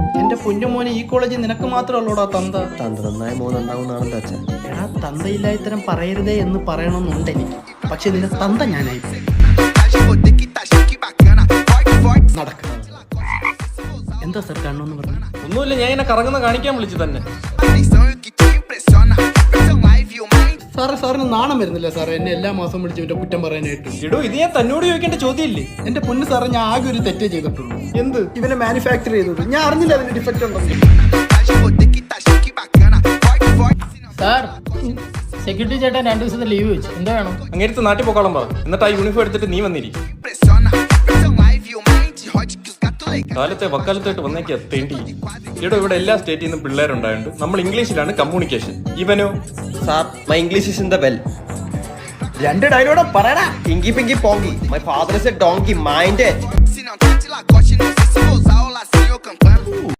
എന്റെ പൊന്നുമോനെ ഈ കോളേജിൽ നിനക്ക് മാത്രമല്ലോടാ തന്ത. തന്ത്രനായ നന്നായ മോനുണ്ടാവുന്നതാണല്ലോ അച്ഛൻ. എടാ തന്തയില്ലാത്തരം പറയരുതേ എന്ന് പറയണമെന്നുണ്ട് എനിക്ക്. പക്ഷെ നിന്റെ തന്ത ഞാനായി നടക്ക. എന്താ സർ കണ്ണോന്ന് പറഞ്ഞു? ഒന്നുമില്ല ഞാൻ എന്നെ കറങ്ങുന്ന കാണിക്കാൻ വിളിച്ചു തന്നെ. സാറേ സാറിന് നാണം വരുന്നില്ല സാറേ. എന്നെ എല്ലാ മാസവും വിളിച്ച് ഇവന്റെ കുറ്റം പറയാനായിട്ട്. എടോ ഇത് ഞാൻ തന്നോട് ചോദിക്കേണ്ട ചോദ്യമില്ലേ? എന്റെ പൊന്ന് സാറേ ഞാൻ ആകെ ഒരു തെറ്റേ ചെയ്തിട്ടുള്ളൂ. എന്ത്? ഇവനെ മാനുഫാക്ചർ ചെയ്തത് ഞാൻ അറിഞ്ഞില്ല അതിന് ഡിഫക്റ്റ് ഉണ്ടെന്ന് സാർ സെക്യൂരിറ്റി ചേട്ടൻ രണ്ടു ദിവസത്തെ ലീവ് വെച്ചു. എന്താ വേണം? അങ്ങേരത്ത് നാട്ടിൽ പോക്കോളം പറ. എന്നിട്ട് ആ യൂണിഫോം എടുത്തിട്ട് നീ വന്നിരിക്കും. കാലത്തെ വക്കാലത്തായിട്ട് വന്നേക്കാ തേണ്ടി. ഇവിടെ ഇവിടെ എല്ലാ സ്റ്റേറ്റിൽ നിന്നും പിള്ളേരുണ്ടായുണ്ട് നമ്മൾ ഇംഗ്ലീഷിലാണ് communication ഇവനോ? Sir my English is in the bell രണ്ട് ഡയലോഗ് പറയടാ. Pinky pinky ponky my father is a donkey mind